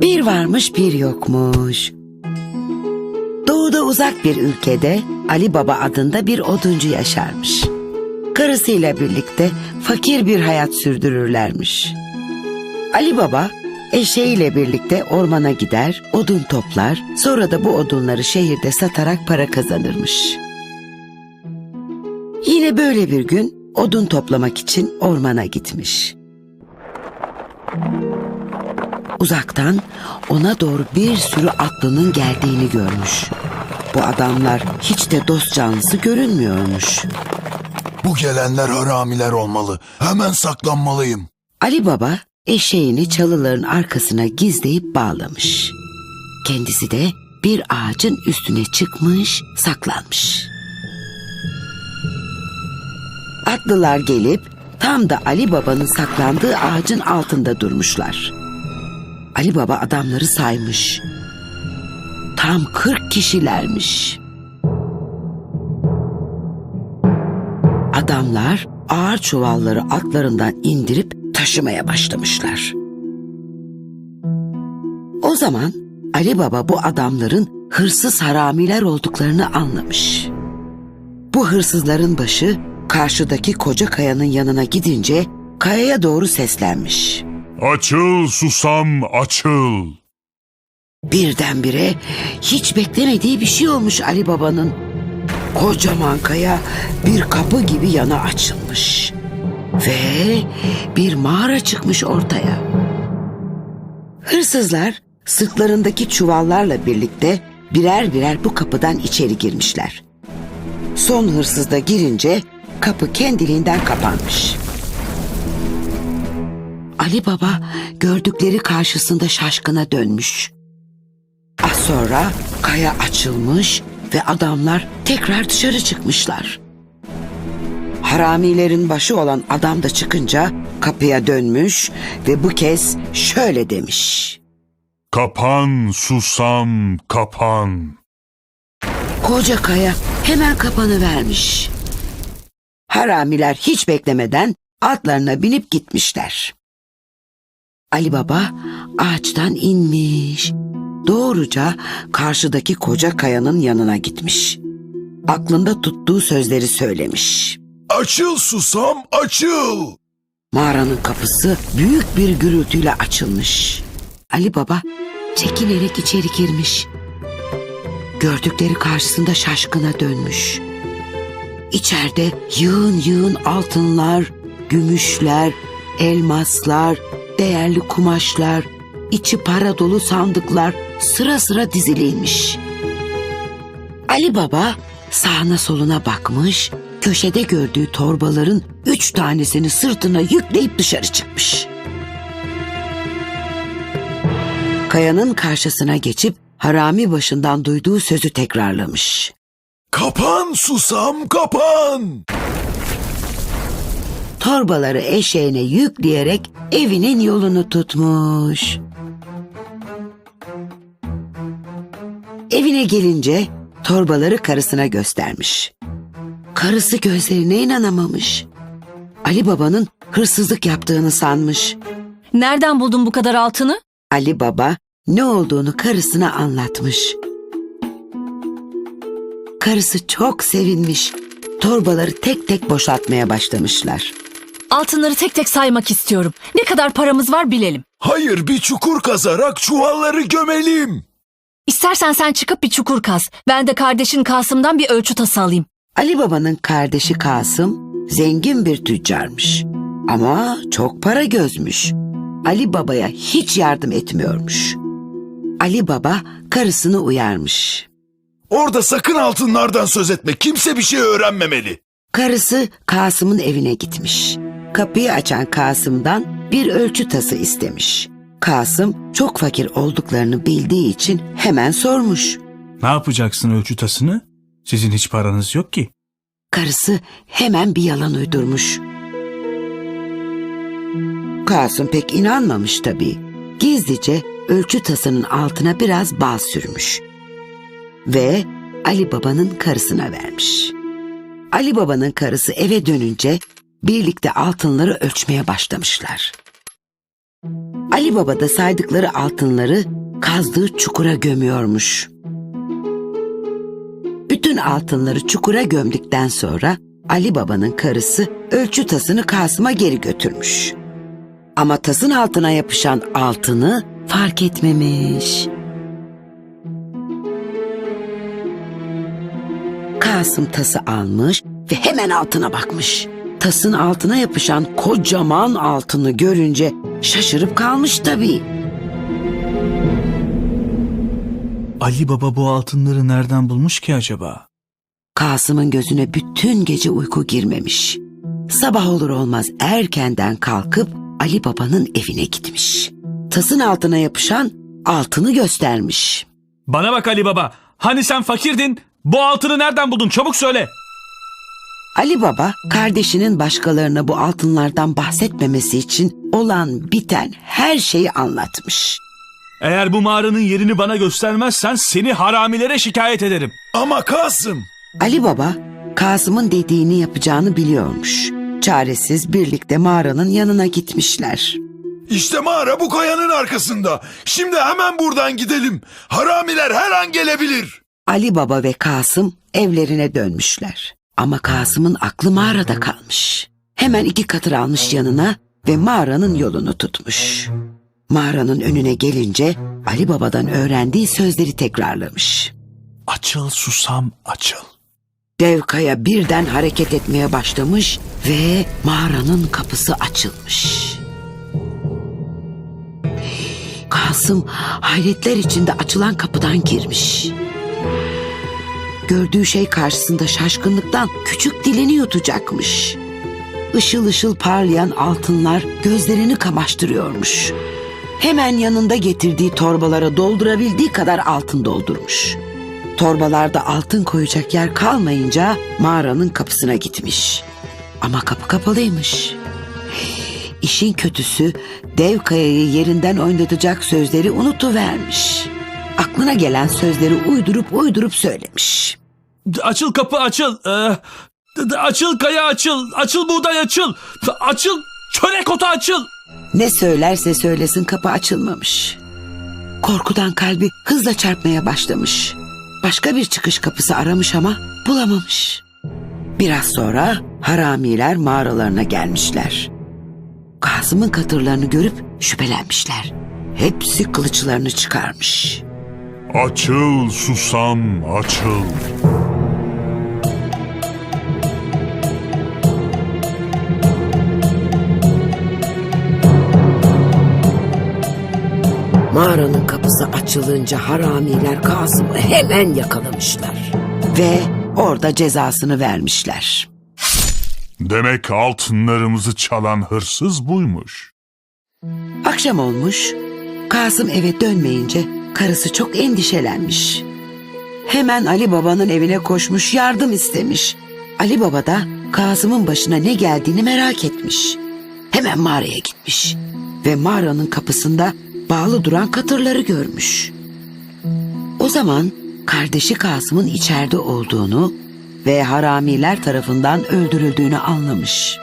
Bir varmış bir yokmuş. Doğuda uzak bir ülkede Ali Baba adında bir oduncu yaşarmış. Karısıyla birlikte fakir bir hayat sürdürürlermiş. Ali Baba eşeğiyle birlikte ormana gider, odun toplar, sonra da bu odunları şehirde satarak para kazanırmış. Yine böyle bir gün odun toplamak için ormana gitmiş. Uzaktan ona doğru bir sürü atlının geldiğini görmüş. Bu adamlar hiç de dost canlısı görünmüyormuş. Bu gelenler haramiler olmalı. Hemen saklanmalıyım. Ali Baba eşeğini çalıların arkasına gizleyip bağlamış. Kendisi de bir ağacın üstüne çıkmış, saklanmış. Atlılar gelip tam da Ali Baba'nın saklandığı ağacın altında durmuşlar. Ali Baba adamları saymış. Tam 40 kişilermiş. Adamlar ağır çuvalları atlarından indirip taşımaya başlamışlar. O zaman Ali Baba bu adamların hırsız haramiler olduklarını anlamış. Bu hırsızların başı karşıdaki koca kayanın yanına gidince kayaya doğru seslenmiş. Açıl susam açıl. Birdenbire hiç beklemediği bir şey olmuş Ali Baba'nın. Kocaman kaya bir kapı gibi yana açılmış. Ve bir mağara çıkmış ortaya. Hırsızlar sırtlarındaki çuvallarla birlikte birer birer bu kapıdan içeri girmişler. Son hırsız da girince kapı kendiliğinden kapanmış. Ali Baba gördükleri karşısında şaşkına dönmüş. Az sonra kaya açılmış ve adamlar tekrar dışarı çıkmışlar. Haramilerin başı olan adam da çıkınca kapıya dönmüş ve bu kez şöyle demiş. Kapan susam kapan. Koca kaya hemen kapanı vermiş. Haramiler hiç beklemeden atlarına binip gitmişler. Ali Baba ağaçtan inmiş. Doğruca karşıdaki koca kayanın yanına gitmiş. Aklında tuttuğu sözleri söylemiş. Açıl susam açıl. Mağaranın kapısı büyük bir gürültüyle açılmış. Ali Baba çekinerek içeri girmiş. Gördükleri karşısında şaşkına dönmüş. İçeride yığın yığın altınlar, gümüşler, elmaslar, değerli kumaşlar, içi para dolu sandıklar sıra sıra diziliymiş. Ali Baba sağına soluna bakmış, köşede gördüğü torbaların üç tanesini sırtına yükleyip dışarı çıkmış. Kayanın karşısına geçip harami başından duyduğu sözü tekrarlamış. Kapan susam kapan. Torbaları eşeğine yükleyerek evinin yolunu tutmuş. Evine gelince torbaları karısına göstermiş. Karısı gözlerine inanamamış. Ali Baba'nın hırsızlık yaptığını sanmış. Nereden buldun bu kadar altını? Ali Baba ne olduğunu karısına anlatmış. Karısı çok sevinmiş. Torbaları tek tek boşaltmaya başlamışlar. Altınları tek tek saymak istiyorum. Ne kadar paramız var bilelim. Hayır bir çukur kazarak çuvalları gömelim. İstersen sen çıkıp bir çukur kaz. Ben de kardeşin Kasım'dan bir ölçü tası alayım. Ali Baba'nın kardeşi Kasım zengin bir tüccarmış. Ama çok para gözmüş. Ali Baba'ya hiç yardım etmiyormuş. Ali Baba karısını uyarmış. Orada sakın altınlardan söz etme. Kimse bir şey öğrenmemeli. Karısı Kasım'ın evine gitmiş. Kapıyı açan Kasım'dan bir ölçü tası istemiş. Kasım çok fakir olduklarını bildiği için hemen sormuş. Ne yapacaksın ölçü tasını? Sizin hiç paranız yok ki. Karısı hemen bir yalan uydurmuş. Kasım pek inanmamış tabii. Gizlice ölçü tasının altına biraz bal sürmüş. Ve Ali Baba'nın karısına vermiş. Ali Baba'nın karısı eve dönünce birlikte altınları ölçmeye başlamışlar. Ali Baba da saydıkları altınları kazdığı çukura gömüyormuş. Bütün altınları çukura gömdükten sonra Ali Baba'nın karısı ölçü tasını Kasım'a geri götürmüş. Ama tasın altına yapışan altını fark etmemiş. Kasım tası almış ve hemen altına bakmış. Tasın altına yapışan kocaman altını görünce şaşırıp kalmış tabii. Ali Baba bu altınları nereden bulmuş ki acaba? Kasım'ın gözüne bütün gece uyku girmemiş. Sabah olur olmaz erkenden kalkıp Ali Baba'nın evine gitmiş. Tasın altına yapışan altını göstermiş. Bana bak Ali Baba. Hani sen fakirdin? Bu altını nereden buldun? Çabuk söyle. Ali Baba kardeşinin başkalarına bu altınlardan bahsetmemesi için olan biten her şeyi anlatmış. Eğer bu mağaranın yerini bana göstermezsen seni haramilere şikayet ederim. Ama Kasım Ali Baba Kasım'ın dediğini yapacağını biliyormuş. Çaresiz birlikte mağaranın yanına gitmişler. işte mağara bu kayanın arkasında. Şimdi hemen buradan gidelim. Haramiler her an gelebilir. Ali Baba ve Kasım evlerine dönmüşler. Ama Kasım'ın aklı mağarada kalmış. Hemen iki katır almış yanına ve mağaranın yolunu tutmuş. Mağaranın önüne gelince Ali Baba'dan öğrendiği sözleri tekrarlamış. Açıl susam açıl. Dev kaya birden hareket etmeye başlamış ve mağaranın kapısı açılmış. Kasım hayretler içinde açılan kapıdan girmiş. Gördüğü şey karşısında şaşkınlıktan küçük dilini yutacakmış. Işıl ışıl parlayan altınlar gözlerini kamaştırıyormuş. Hemen yanında getirdiği torbalara doldurabildiği kadar altın doldurmuş. Torbalarda altın koyacak yer kalmayınca mağaranın kapısına gitmiş. Ama kapı kapalıymış. İşin kötüsü dev kayayı yerinden oynatacak sözleri unutuvermiş. Aklına gelen sözleri uydurup uydurup söylemiş. Açıl kapı açıl. Ee, açıl kaya açıl. Açıl buğday açıl. Açıl çörek otu açıl. Ne söylerse söylesin kapı açılmamış. Korkudan kalbi hızla çarpmaya başlamış. Başka bir çıkış kapısı aramış ama bulamamış. Biraz sonra haramiler mağaralarına gelmişler. Kasım'ın katırlarını görüp şüphelenmişler. Hepsi kılıçlarını çıkarmış. Açıl susam açıl. Mağaranın kapısı açılınca haramiler Kasım'ı hemen yakalamışlar. Ve orada cezasını vermişler. Demek altınlarımızı çalan hırsız buymuş. Akşam olmuş. Kasım eve dönmeyince karısı çok endişelenmiş. Hemen Ali Baba'nın evine koşmuş yardım istemiş. Ali Baba da Kasım'ın başına ne geldiğini merak etmiş. Hemen mağaraya gitmiş ve mağaranın kapısında bağlı duran katırları görmüş. O zaman kardeşi Kasım'ın içeride olduğunu ve haramiler tarafından öldürüldüğünü anlamış.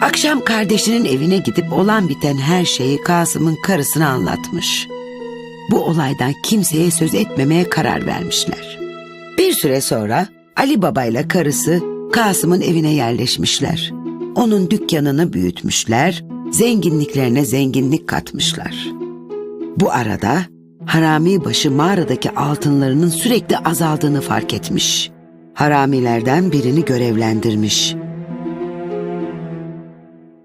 Akşam kardeşinin evine gidip olan biten her şeyi Kasım'ın karısına anlatmış. Bu olaydan kimseye söz etmemeye karar vermişler. Bir süre sonra Ali Baba ile karısı Kasım'ın evine yerleşmişler. Onun dükkanını büyütmüşler, zenginliklerine zenginlik katmışlar. Bu arada harami başı mağaradaki altınlarının sürekli azaldığını fark etmiş. Haramilerden birini görevlendirmiş.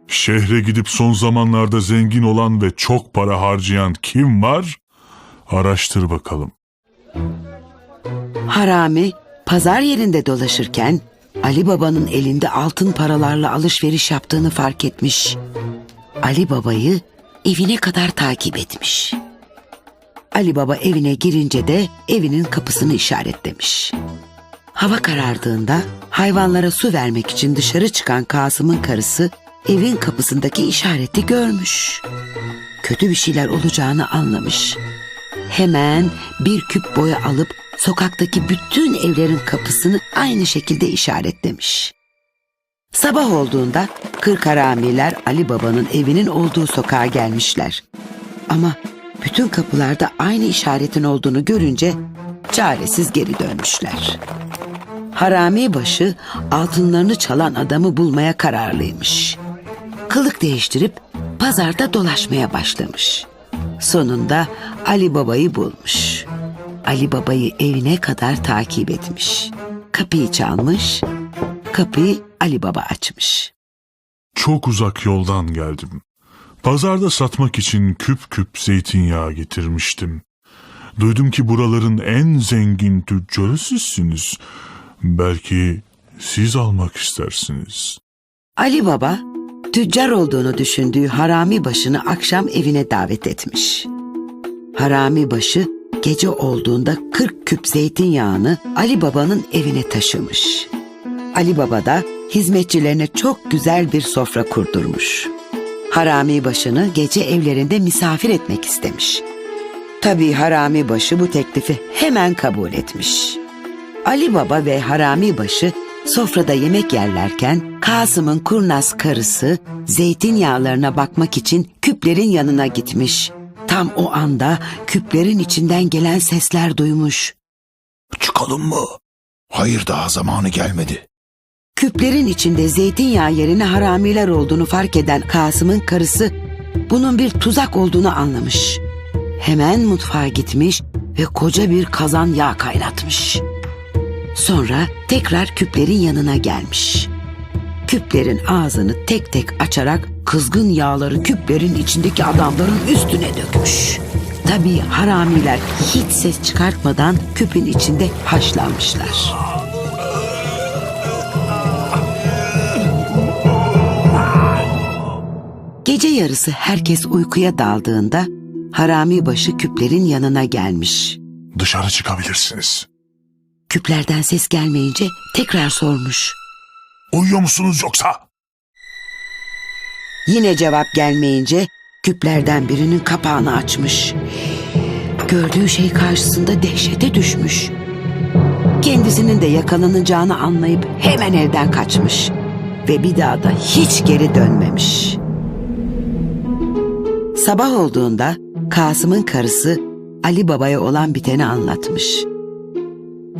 Şehre gidip son zamanlarda zengin olan ve çok para harcayan kim var? Araştır bakalım. Harami pazar yerinde dolaşırken Ali Baba'nın elinde altın paralarla alışveriş yaptığını fark etmiş. Ali Baba'yı evine kadar takip etmiş. Ali Baba evine girince de evinin kapısını işaretlemiş. Hava karardığında hayvanlara su vermek için dışarı çıkan Kasım'ın karısı evin kapısındaki işareti görmüş. Kötü bir şeyler olacağını anlamış. Hemen bir küp boya alıp sokaktaki bütün evlerin kapısını aynı şekilde işaretlemiş. Sabah olduğunda kırk haramiler Ali Baba'nın evinin olduğu sokağa gelmişler. Ama bütün kapılarda aynı işaretin olduğunu görünce çaresiz geri dönmüşler. Harami başı altınlarını çalan adamı bulmaya kararlıymış. Kılık değiştirip pazarda dolaşmaya başlamış. Sonunda Ali Baba'yı bulmuş. Ali Baba'yı evine kadar takip etmiş. Kapıyı çalmış, kapıyı Ali Baba açmış. Çok uzak yoldan geldim. Pazarda satmak için küp küp zeytinyağı getirmiştim. Duydum ki buraların en zengin tüccarı sizsiniz. Belki siz almak istersiniz. Ali Baba, tüccar olduğunu düşündüğü harami başını akşam evine davet etmiş. Harami başı gece olduğunda 40 küp zeytinyağını Ali Baba'nın evine taşımış. Ali Baba da hizmetçilerine çok güzel bir sofra kurdurmuş. Harami başını gece evlerinde misafir etmek istemiş. Tabii harami başı bu teklifi hemen kabul etmiş. Ali Baba ve Harami başı sofrada yemek yerlerken Kasım'ın kurnaz karısı zeytinyağlarına bakmak için küplerin yanına gitmiş. Tam o anda küplerin içinden gelen sesler duymuş. Çıkalım mı? Hayır daha zamanı gelmedi. Küplerin içinde zeytinyağı yerine haramiler olduğunu fark eden Kasım'ın karısı bunun bir tuzak olduğunu anlamış. Hemen mutfağa gitmiş ve koca bir kazan yağ kaynatmış. Sonra tekrar küplerin yanına gelmiş. Küplerin ağzını tek tek açarak kızgın yağları küplerin içindeki adamların üstüne dökmüş. Tabii haramiler hiç ses çıkartmadan küpün içinde haşlanmışlar. Gece yarısı herkes uykuya daldığında harami başı küplerin yanına gelmiş. Dışarı çıkabilirsiniz. Küplerden ses gelmeyince tekrar sormuş. Uyuyor musunuz yoksa? Yine cevap gelmeyince küplerden birinin kapağını açmış. Gördüğü şey karşısında dehşete düşmüş. Kendisinin de yakalanacağını anlayıp hemen evden kaçmış. Ve bir daha da hiç geri dönmemiş. Sabah olduğunda Kasım'ın karısı Ali Baba'ya olan biteni anlatmış.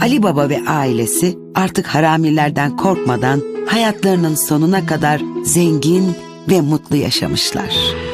Ali Baba ve ailesi artık haramilerden korkmadan hayatlarının sonuna kadar zengin ve mutlu yaşamışlar.